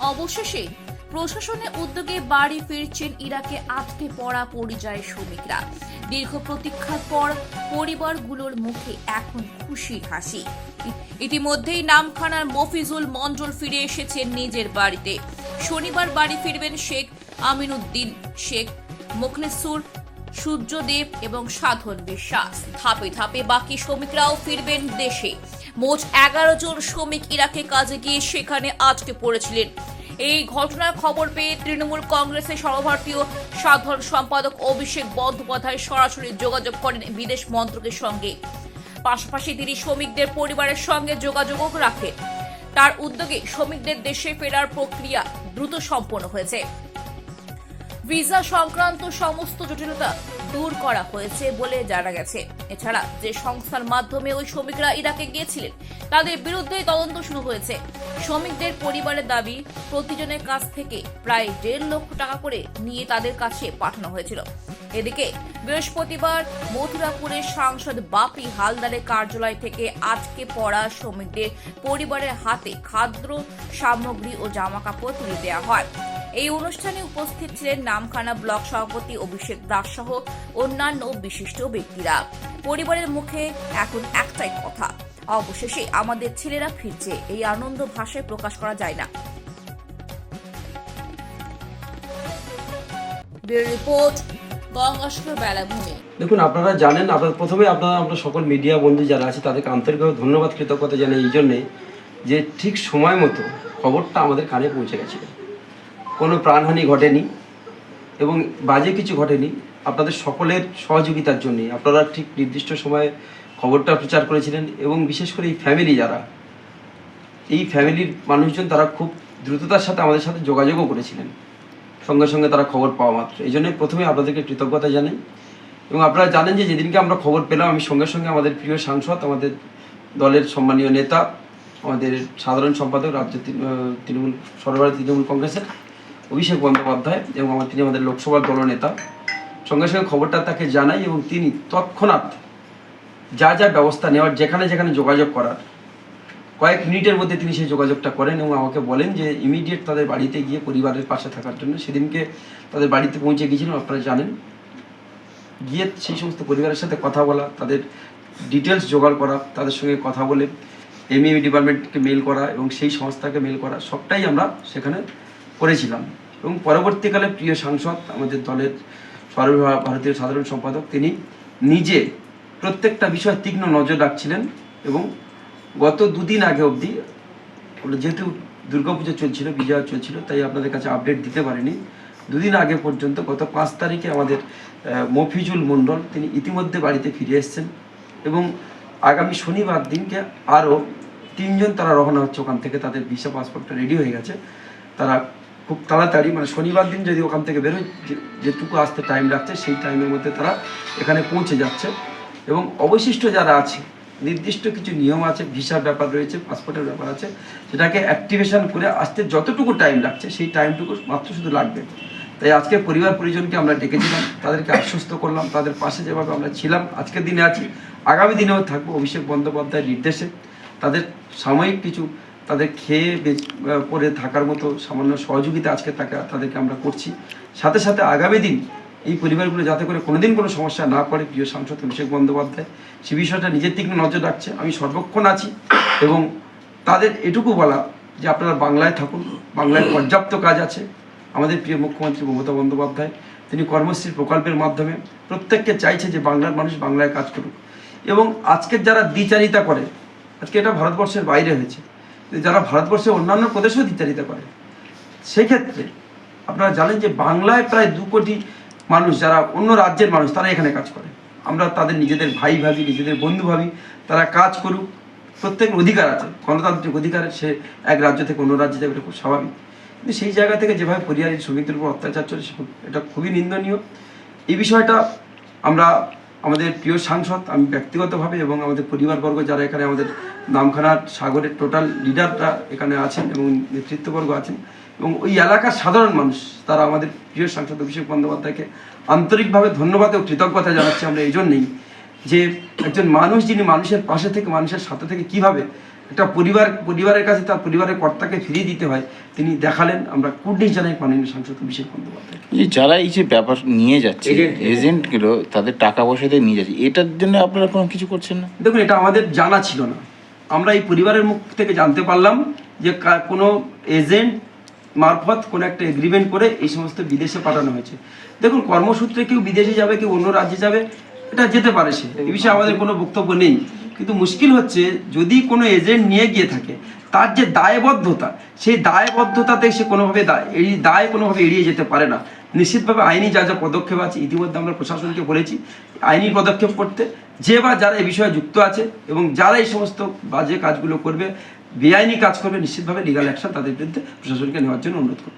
অবশেষে প্রশাসনের উদ্যোগে বাড়ি ফিরছেন ইরাকে আটকে পড়া পরিযায়ী শ্রমিকরা। দীর্ঘ প্রতীক্ষার পর পরিবারগুলোর মুখে এখন খুশির হাসি। ইতিমধ্যেই নামখানার মফিজুল মন্ডল ফিরে এসেছেন নিজের বাড়িতে। শনিবার বাড়ি ফিরবেন শেখ আমিনুদ্দিন, শেখ মুখলেসুর, সূর্যদেব এবং সাধন বিশ্বাস। ধাপে ধাপে বাকি শ্রমিকরাও ফিরবেন দেশে। মোট এগারো জন শ্রমিক ইরাকে কাজে গিয়ে সেখানে আটকে পড়েছিলেন। এই ঘটনার খবর পেয়ে তৃণমূল কংগ্রেসের সর্বভারতীয় সাধারণ সম্পাদক অভিষেক বন্দ্যোপাধ্যায় সরাসরি যোগাযোগ করেন বিদেশ মন্ত্রকের সঙ্গে। পাশাপাশি তিনি শ্রমিকদের পরিবারের সঙ্গে যোগাযোগও রাখেন। তার উদ্যোগে শ্রমিকদের দেশে ফেরার প্রক্রিয়া দ্রুত সম্পন্ন হয়েছে। ভিসা সংক্রান্ত সমস্ত জটিলতা দূর করা হয়েছে বলে জানা গেছে। এছাড়া যে সংস্থার মাধ্যমে ওই শ্রমিকরা ইরাকে গিয়েছিলেন, তাদের বিরুদ্ধে তদন্ত শুরু হয়েছে। শ্রমিকদের পরিবারের দাবি, প্রতিজনের কাছ থেকে প্রায় দেড় লক্ষ টাকা করে নিয়ে তাদের কাছে পাঠানো হয়েছিল। এদিকে বৃহস্পতিবার মথুরাপুরের সাংসদ বাপি হালদারের কার্যালয় থেকে আটকে পড়া শ্রমিকদের পরিবারের হাতে খাদ্য, সামগ্রী ও জামাকাপড় তুলে দেওয়া হয়। এই অনুষ্ঠানে উপস্থিত ছিলেন নামখানা ব্লক সভাপতি অভিষেক দাস সহ অন্যান্য বিশিষ্ট ব্যক্তিরা। পরিবারের মুখে এখন একটাই কথা অবশেষে আমাদের ছেলেরা ফিরছে এই আনন্দ ভাষায় প্রকাশ করা যায় না। রিপোর্ট দেখুন আপনারা জানেন আপনারা প্রথমে আপনারা আমরা সকল মিডিয়া বন্ধু যারা আছে তাদেরকে আন্তরিকভাবে ধন্যবাদ কৃতজ্ঞতা জানাই এই জন্যে যে ঠিক সময় মতো খবরটা আমাদের কানে পৌঁছে গেছিল কোনো প্রাণহানি ঘটেনি এবং বাজে কিছু ঘটেনি। আপনাদের সকলের সহযোগিতার জন্যে। আপনারা ঠিক নির্দিষ্ট সময়ে খবরটা প্রচার করেছিলেন এবং বিশেষ করে এই ফ্যামিলি যারা, এই ফ্যামিলির মানুষজন তারা খুব দ্রুততার সাথে আমাদের সাথে যোগাযোগও করেছিলেন। সঙ্গে সঙ্গে তারা খবর পাওয়া মাত্র। এই জন্যই প্রথমে আপনাদেরকে কৃতজ্ঞতা জানাই এবং আপনারা জানেন যে যেদিনকে আমরা খবর পেলাম, আমি সঙ্গে সঙ্গে আমাদের প্রিয় সাংসদ, আমাদের দলের সম্মানীয় নেতা, আমাদের সাধারণ সম্পাদক রাজ্য তৃণমূল, সর্বভারতীয় তৃণমূল কংগ্রেসের অভিষেক বন্দ্যোপাধ্যায় এবং আমার তিনি আমাদের লোকসভার দলনেতা। সঙ্গে সঙ্গে খবরটা তাকে জানাই এবং তিনি তৎক্ষণাৎ যা যা ব্যবস্থা নেওয়ার, যেখানে যেখানে যোগাযোগ করার, কয়েক মিনিটের মধ্যে তিনি সেই যোগাযোগটা করেন এবং আমাকে বলেন যে ইমিডিয়েট তাদের বাড়িতে গিয়ে পরিবারের পাশে থাকার জন্য। সেদিনকে তাদের বাড়িতে পৌঁছে গিয়েছিলাম আপনারা জানেন। গিয়ে সেই সমস্ত পরিবারের সাথে কথা বলা, তাদের ডিটেলস জোগাড় করা, তাদের সঙ্গে কথা বলে এমইএ ডিপার্টমেন্টকে মেল করা এবং সেই সংস্থাকে মেল করা, সবটাই আমরা সেখানে করেছিলাম। এবং পরবর্তীকালে প্রিয় সাংসদ আমাদের দলের সর্বভারতীয় সাধারণ সম্পাদক, তিনি নিজে প্রত্যেকটা বিষয় তীক্ষ্ণ নজর রাখছিলেন এবং গত দুদিন আগে অবধি যেহেতু দুর্গাপুজো চলছিল, বিজয়া চলছিল, তাই আপনাদের কাছে আপডেট দিতে পারিনি। দুদিন আগে পর্যন্ত, গত পাঁচ তারিখে আমাদের মফিজুল মণ্ডল, তিনি ইতিমধ্যে বাড়িতে ফিরে এসেছেন এবং আগামী শনিবার দিনকে আরও তিনজন তারা রওনা হচ্ছে ওখান থেকে, তাদের ভিসা পাসপোর্টটা রেডি হয়ে গেছে। তারা খুব তাড়াতাড়ি মানে শনিবার দিন যদি ওখান থেকে বেরোয় যেটুকু আসতে টাইম লাগছে, সেই টাইমের মধ্যে তারা এখানে পৌঁছে যাচ্ছে। এবং অবশিষ্ট যারা আছে, নির্দিষ্ট কিছু নিয়ম আছে ভিসার ব্যাপার রয়েছে পাসপোর্টের ব্যাপার আছে, সেটাকে অ্যাক্টিভেশন করে আসতে যতটুকু টাইম লাগছে, সেই টাইমটুকু মাত্র শুধু লাগবে। তাই আজকে পরিবার পরিজনকে আমরা ডেকেছিলাম, তাদেরকে আশ্বস্ত করলাম, তাদের পাশে যেভাবে আমরা ছিলাম, আজকের দিনে আছি, আগামী দিনেও থাকব অভিষেক বন্দ্যোপাধ্যায়ের নির্দেশে। তাদের সাময়িক কিছু তাদের খেয়ে পরে থাকার মতো সামান্য সহযোগিতা আজকে তাকে, তাদেরকে আমরা করছি। সাথে সাথে আগামী দিন এই পরিবারগুলো যাতে করে কোনোদিন কোনো সমস্যা না পড়ে, প্রিয় সাংসদ অভিষেক বন্দ্যোপাধ্যায়, সে বিষয়টা নিজের দিক নজর রাখছে। আমি সর্বক্ষণ আছি এবং তাদের এটুকু বলা যে আপনারা বাংলায় থাকুন, বাংলায় পর্যাপ্ত কাজ আছে। আমাদের প্রিয় মুখ্যমন্ত্রী মমতা বন্দ্যোপাধ্যায়, তিনি কর্মশ্রী প্রকল্পের মাধ্যমে প্রত্যেককে চাইছে যে বাংলার মানুষ বাংলায় কাজ করুক। এবং আজকের যারা দ্বিচারিতা করে, আজকে এটা ভারতবর্ষের বাইরে হয়েছে যারা ভারতবর্ষের অন্যান্য প্রদেশেও দ্বিচারিতা করে। সেক্ষেত্রে আপনারা জানেন যে বাংলায় প্রায় দু কোটি মানুষ যারা অন্য রাজ্যের মানুষ, তারা এখানে কাজ করে। আমরা তাদের নিজেদের ভাই ভাবি, নিজেদের বন্ধু ভাবি, তারা কাজ করুক। প্রত্যেকের অধিকার আছে, গণতান্ত্রিক অধিকার, সে এক রাজ্য থেকে অন্য রাজ্যে যাবে এটা খুব স্বাভাবিক। কিন্তু সেই জায়গা থেকে যেভাবে পরিবারের শ্রমিকদের উপর অত্যাচার চলছে, এটা খুবই নিন্দনীয়। এই বিষয়টা আমরা আমাদের প্রিয় সাংসদ আমি ব্যক্তিগতভাবে এবং আমাদের পরিবারবর্গ যারা এখানে আমাদের নামখানার সাগরের টোটাল লিডাররা এখানে আছেন এবং নেতৃত্ববর্গ আছেন এবং ওই এলাকার সাধারণ মানুষ তারা আমাদের প্রিয় সাংসদ অভিষেক বন্দ্যোপাধ্যায়কে আন্তরিকভাবে ধন্যবাদ ও কৃতজ্ঞতা জানাচ্ছি আমরা এই জন্যেই যে একজন মানুষ যিনি মানুষের পাশে থেকে, মানুষের সাথে থেকে কীভাবে একটা পরিবার পরিবারের কাছে তার পরিবারের কর্তাকে ফিরিয়ে দিতে হয়। তিনি দেখালেন আমরা কুর্নিশ জানাই মাননীয় সাংসদ অভিষেক বন্দ্যোপাধ্যায় যারা এই যে ব্যাপার নিয়ে যাচ্ছে এজেন্টগুলো তাদের টাকা পয়সা দিয়ে নিয়ে যাচ্ছে এটার জন্য আপনারা কোনো কিছু করছেন না? দেখুন এটা আমাদের জানা ছিল না। আমরা এই পরিবারের মুখ থেকে জানতে পারলাম যে কোনো এজেন্ট মারফত কোনো একটা এগ্রিমেন্ট করে এই সমস্ত বিদেশে পাঠানো হয়েছে। দেখুন কর্মসূত্রে কেউ বিদেশে যাবে কেউ অন্য রাজ্যে যাবে এটা যেতে পারে সে। এ বিষয়ে আমাদের কোনো বক্তব্য নেই। কিন্তু মুশকিল হচ্ছে যদি কোনো এজেন্ট নিয়ে গিয়ে থাকে, তার যে দায়বদ্ধতা, সেই দায়বদ্ধতাতে সে কোনোভাবে দায় এই দায় কোনোভাবে এড়িয়ে যেতে পারে না। নিশ্চিতভাবে আইনি যা যা পদক্ষেপ আছে, ইতিমধ্যে আমরা প্রশাসনকে বলেছি, আইনি পদক্ষেপ করতে। যে বা যারা এই বিষয়ে যুক্ত আছে এবং যারা এই সমস্ত বাজে কাজগুলো করবে, বেআইনি কাজ করবে, নিশ্চিতভাবে লিগাল অ্যাকশন তাদের বিরুদ্ধে প্রশাসনকে নেওয়ার জন্য অনুরোধ করব